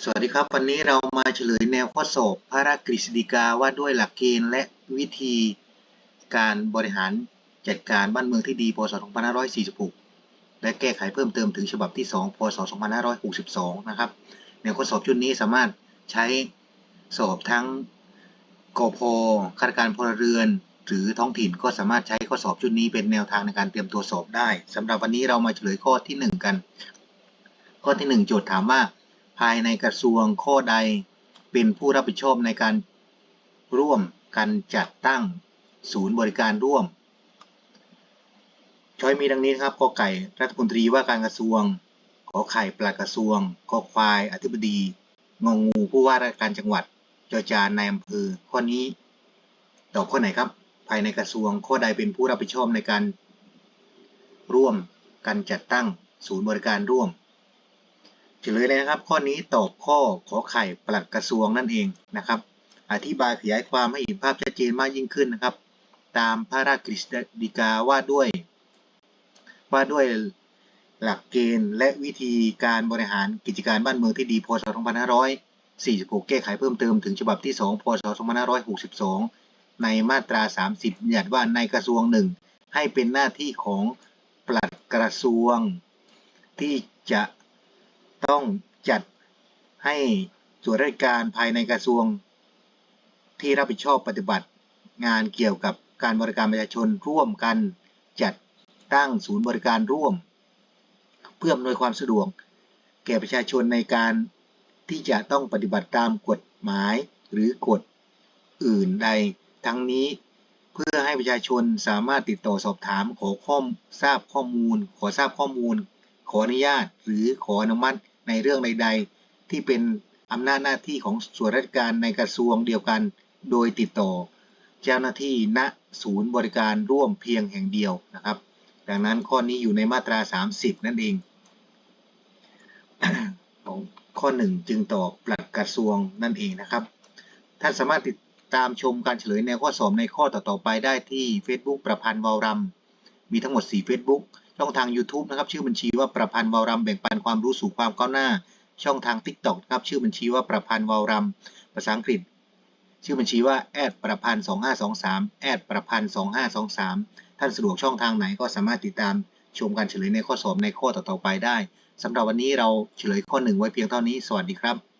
สวัสดีครับ วันนี้เรามาเฉลยแนวข้อสอบพระราชกฤษฎีกาว่าด้วยหลักเกณฑ์และวิธีการบริหารจัดการบ้านเมืองที่ดีพศ 2546 และแก้ไขเพิ่มเติมถึงฉบับที่ 2 พศ 2562 นะครับ แนวข้อสอบชุดนี้สามารถใช้สอบทั้งกพข้าราชการพลเรือน หรือท้องถิ่นก็สามารถใช้ข้อสอบชุดนี้เป็นแนวทางในการเตรียมตัวสอบได้สำหรับวันนี้เรามาเฉลยข้อที่ 1 กัน ข้อที่ 1 โจทย์ถามว่า ภายในกระทรวงข้อใด เป็นผู้รับผิดชอบในการร่วมกันจัดตั้งศูนย์บริการร่วม ช้อยมีดังนี้ครับกอไก่รัฐมนตรีว่าการกระทรวง ขอไข่ปลัดกระทรวงคอควาย อธิบดี งองูผู้ว่าราชการจังหวัดจอจานนายอำเภอข้อนี้ตอบข้อไหนครับ ภายในกระทรวงข้อใดเป็นผู้รับผิดชอบในการ ร่วมกันจัดตั้งศูนย์บริการร่วม เฉลยเลยนะครับ ข้อนี้ตอบข้อขอไข่ปลัดกระทรวงนั่นเองนะครับ อธิบายขยายความให้เห็นภาพชัดเจนมากยิ่งขึ้นนะครับ ตามพระราชกฤษฎีกาว่าด้วย ว่าด้วยหลักเกณฑ์และวิธีการบริหารกิจการบ้านเมืองที่ดีพศ 2546 แก้ไขเพิ่มเติมถึงฉบับที่ 2 พศ 2562 ในมาตรา 30บัญญัติว่าในกระทรวงหนึ่งให้เป็นหน้าที่ของปลัดกระทรวง ที่จะ ต้องจัดให้ส่วนราชการภายในกระทรวง ที่รับผิดชอบปฏิบัติ งานเกี่ยวกับการบริการประชาชนร่วมกันจัดตั้งศูนย์บริการร่วม เพื่ออำนวยความสะดวก แก่ประชาชนในการที่จะต้องปฏิบัติตามกฎหมายหรือกฎอื่นใด ทั้งนี้เพื่อให้ประชาชนสามารถติดต่อสอบถามขอข้อมทราบข้อมูล ขอทราบข้อมูล ขออนุญาต หรือขออนุมัติ ในเรื่องใด ๆ ที่เป็นอำนาจหน้าที่ของส่วนราชการในกระทรวงเดียวกัน โดยติดต่อ เจ้าหน้าที่ณศูนย์บริการร่วมเพียงแห่งเดียวนะครับ ดังนั้นข้อนี้อยู่ในมาตรา 30 นั่นเองของข้อ 1 จึงตอบปลัดกระทรวงนั่นเองนะครับ ท่านสามารถติดตามชมการเฉลยแนวข้อสอบในข้อต่อๆไปได้ที่ Facebook ประพันธ์วาวรำมีทั้งหมด 4 Facebook ช่องทาง YouTube นะครับชื่อบัญชีว่าประพันธ์วาวรำแบ่งปันความรู้สู่ความก้าวหน้า ช่องทาง TikTok นะครับชื่อบัญชีว่าประพันธ์วาวรำภาษาอังกฤษ ชื่อบัญชีว่าแอดประพันธ์2523แอดประพันธ์2523 ท่านสะดวกช่องทางไหนก็สามารถติดตามชมการเฉลยในข้อสอบในข้อต่อๆไปได้สำหรับวันนี้เราเฉลยข้อหนึ่งไว้เพียงเท่านี้ สวัสดีครับ